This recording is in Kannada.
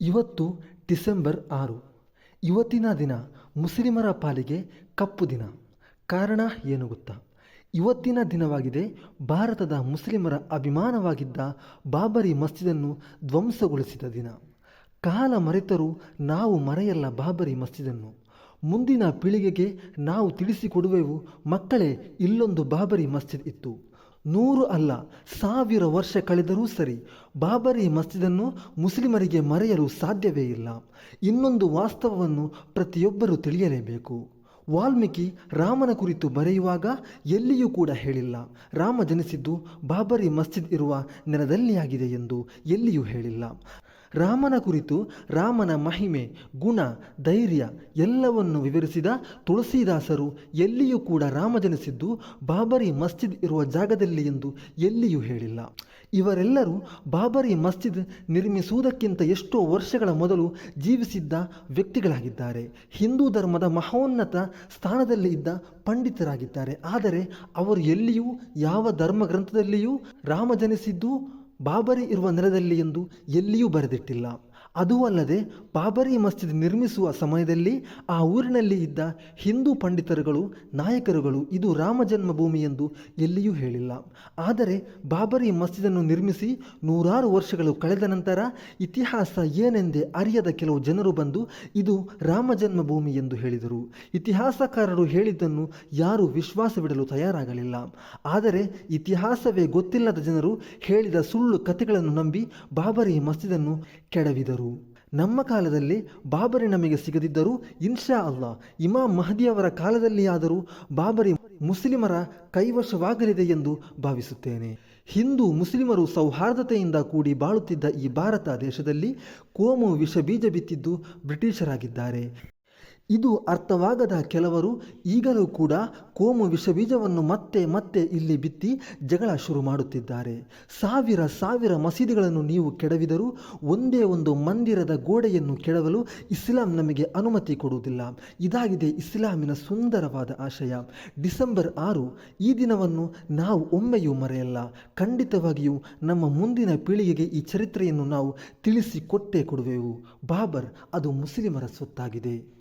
ಇವತ್ತು ಡಿಸೆಂಬರ್ ಆರು. ಇವತ್ತಿನ ದಿನ ಮುಸ್ಲಿಮರ ಪಾಲಿಗೆ ಕಪ್ಪು ದಿನ. ಕಾರಣ ಏನು ಗೊತ್ತಾ? ಇವತ್ತಿನ ದಿನವಾಗಿದೆ ಭಾರತದ ಮುಸ್ಲಿಮರ ಅಭಿಮಾನವಾಗಿದ್ದ ಬಾಬರಿ ಮಸ್ಜಿದನ್ನು ಧ್ವಂಸಗೊಳಿಸಿದ ದಿನ. ಕಾಲ ಮರೆತರೂ ನಾವು ಮರೆಯಲ್ಲ ಬಾಬರಿ ಮಸ್ಜಿದನ್ನು. ಮುಂದಿನ ಪೀಳಿಗೆಗೆ ನಾವು ತಿಳಿಸಿಕೊಡುವೆವು ಮಕ್ಕಳೇ, ಇಲ್ಲೊಂದು ಬಾಬರಿ ಮಸ್ಜಿದ್ ಇತ್ತು. ನೂರು ಅಲ್ಲ, ಸಾವಿರ ವರ್ಷ ಕಳೆದರೂ ಸರಿ. ಬಾಬರಿ ಮಸ್ಜಿದನ್ನು ಮುಸ್ಲಿಮರಿಗೆ ಮರೆಯಲು ಸಾಧ್ಯವೇ ಇಲ್ಲ. ಇನ್ನೊಂದು ವಾಸ್ತವವನ್ನು ಪ್ರತಿಯೊಬ್ಬರೂ ತಿಳಿಯಲೇಬೇಕು. ವಾಲ್ಮೀಕಿ ರಾಮನ ಕುರಿತು ಬರೆಯುವಾಗ ಎಲ್ಲಿಯೂ ಕೂಡ ಹೇಳಿಲ್ಲ. ರಾಮ ಜನಿಸಿದ್ದು ಬಾಬರಿ ಮಸ್ಜಿದ್ ಇರುವ ನೆಲದಲ್ಲಿ ಆಗಿದೆ ಎಂದು ಎಲ್ಲಿಯೂ ಹೇಳಿಲ್ಲ. ರಾಮನ ಕುರಿತು ರಾಮನ ಮಹಿಮೆ, ಗುಣ, ಧೈರ್ಯ ಎಲ್ಲವನ್ನು ವಿವರಿಸಿದ ತುಳಸಿದಾಸರು ಎಲ್ಲಿಯೂ ಕೂಡ ರಾಮ ಜನಿಸಿದ್ದು ಬಾಬರಿ ಮಸ್ಜಿದ್ ಇರುವ ಜಾಗದಲ್ಲಿ ಎಂದು ಎಲ್ಲಿಯೂ ಹೇಳಿಲ್ಲ. ಇವರೆಲ್ಲರೂ ಬಾಬರಿ ಮಸ್ಜಿದ್ ನಿರ್ಮಿಸುವುದಕ್ಕಿಂತ ಎಷ್ಟೋ ವರ್ಷಗಳ ಮೊದಲು ಜೀವಿಸಿದ್ದ ವ್ಯಕ್ತಿಗಳಾಗಿದ್ದಾರೆ. ಹಿಂದೂ ಧರ್ಮದ ಮಹೋನ್ನತ ಸ್ಥಾನದಲ್ಲಿ ಇದ್ದ ಪಂಡಿತರಾಗಿದ್ದಾರೆ. ಆದರೆ ಅವರು ಎಲ್ಲಿಯೂ, ಯಾವ ಧರ್ಮ ಗ್ರಂಥದಲ್ಲಿಯೂ ರಾಮ ಜನಿಸಿದ್ದು ಬಾಬರಿ ಇರುವ ನೆಲದಲ್ಲಿ ಎಂದು ಎಲ್ಲಿಯೂ ಬರೆದಿಟ್ಟಿಲ್ಲ. ಅದೂ ಅಲ್ಲದೆ ಬಾಬರಿ ಮಸ್ಜಿದ್ ನಿರ್ಮಿಸುವ ಸಮಯದಲ್ಲಿ ಆ ಊರಿನಲ್ಲಿ ಇದ್ದ ಹಿಂದೂ ಪಂಡಿತರುಗಳು, ನಾಯಕರುಗಳು ಇದು ರಾಮ ಜನ್ಮಭೂಮಿ ಎಂದು ಎಲ್ಲಿಯೂ ಹೇಳಿಲ್ಲ. ಆದರೆ ಬಾಬರಿ ಮಸ್ಜಿದನ್ನು ನಿರ್ಮಿಸಿ ನೂರಾರು ವರ್ಷಗಳು ಕಳೆದ ನಂತರ ಇತಿಹಾಸ ಏನೆಂದೇ ಅರಿಯದ ಕೆಲವು ಜನರು ಬಂದು ಇದು ರಾಮ ಜನ್ಮಭೂಮಿ ಎಂದು ಹೇಳಿದರು. ಇತಿಹಾಸಕಾರರು ಹೇಳಿದ್ದನ್ನು ಯಾರೂ ವಿಶ್ವಾಸವಿಡಲು ತಯಾರಾಗಲಿಲ್ಲ. ಆದರೆ ಇತಿಹಾಸವೇ ಗೊತ್ತಿಲ್ಲದ ಜನರು ಹೇಳಿದ ಸುಳ್ಳು ಕಥೆಗಳನ್ನು ನಂಬಿ ಬಾಬರಿ ಮಸ್ಜಿದನ್ನು ಕೆಡವಿದರು. ನಮ್ಮ ಕಾಲದಲ್ಲಿ ಬಾಬರಿ ನಮಗೆ ಸಿಗದಿದ್ದರೂ ಇನ್ಶಾ ಅಲ್ಲಾ ಇಮಾಮ್ ಮಹದಿಯವರ ಕಾಲದಲ್ಲಿಯಾದರೂ ಬಾಬರಿ ಮುಸ್ಲಿಮರ ಕೈವಶವಾಗಲಿದೆ ಎಂದು ಭಾವಿಸುತ್ತೇನೆ. ಹಿಂದೂ ಮುಸ್ಲಿಮರು ಸೌಹಾರ್ದತೆಯಿಂದ ಕೂಡಿ ಬಾಳುತ್ತಿದ್ದ ಈ ಭಾರತ ದೇಶದಲ್ಲಿ ಕೋಮು ವಿಷ ಬೀಜ ಬಿತ್ತಿದ್ದು ಬ್ರಿಟಿಷರಾಗಿದ್ದಾರೆ. ಇದು ಅರ್ಥವಾಗದ ಕೆಲವರು ಈಗಲೂ ಕೂಡ ಕೋಮು ವಿಷಬೀಜವನ್ನು ಮತ್ತೆ ಮತ್ತೆ ಇಲ್ಲಿ ಬಿತ್ತಿ ಜಗಳ ಶುರು ಮಾಡುತ್ತಿದ್ದಾರೆ. ಸಾವಿರ ಸಾವಿರ ಮಸೀದಿಗಳನ್ನು ನೀವು ಕೆಡವಿದರೂ ಒಂದೇ ಒಂದು ಮಂದಿರದ ಗೋಡೆಯನ್ನು ಕೆಡವಲು ಇಸ್ಲಾಂ ನಮಗೆ ಅನುಮತಿ ಕೊಡುವುದಿಲ್ಲ. ಇದಾಗಿದೆ ಇಸ್ಲಾಮಿನ ಸುಂದರವಾದ ಆಶಯ. ಡಿಸೆಂಬರ್ ಆರು, ಈ ದಿನವನ್ನು ನಾವು ಒಮ್ಮೆಯೂ ಮರೆಯಲ್ಲ. ಖಂಡಿತವಾಗಿಯೂ ನಮ್ಮ ಮುಂದಿನ ಪೀಳಿಗೆಗೆ ಈ ಚರಿತ್ರೆಯನ್ನು ನಾವು ತಿಳಿಸಿಕೊಟ್ಟೇ ಕೊಡುವೆವು. ಬಾಬರ್, ಅದು ಮುಸ್ಲಿಮರ ಸ್ವತ್ತಾಗಿದೆ.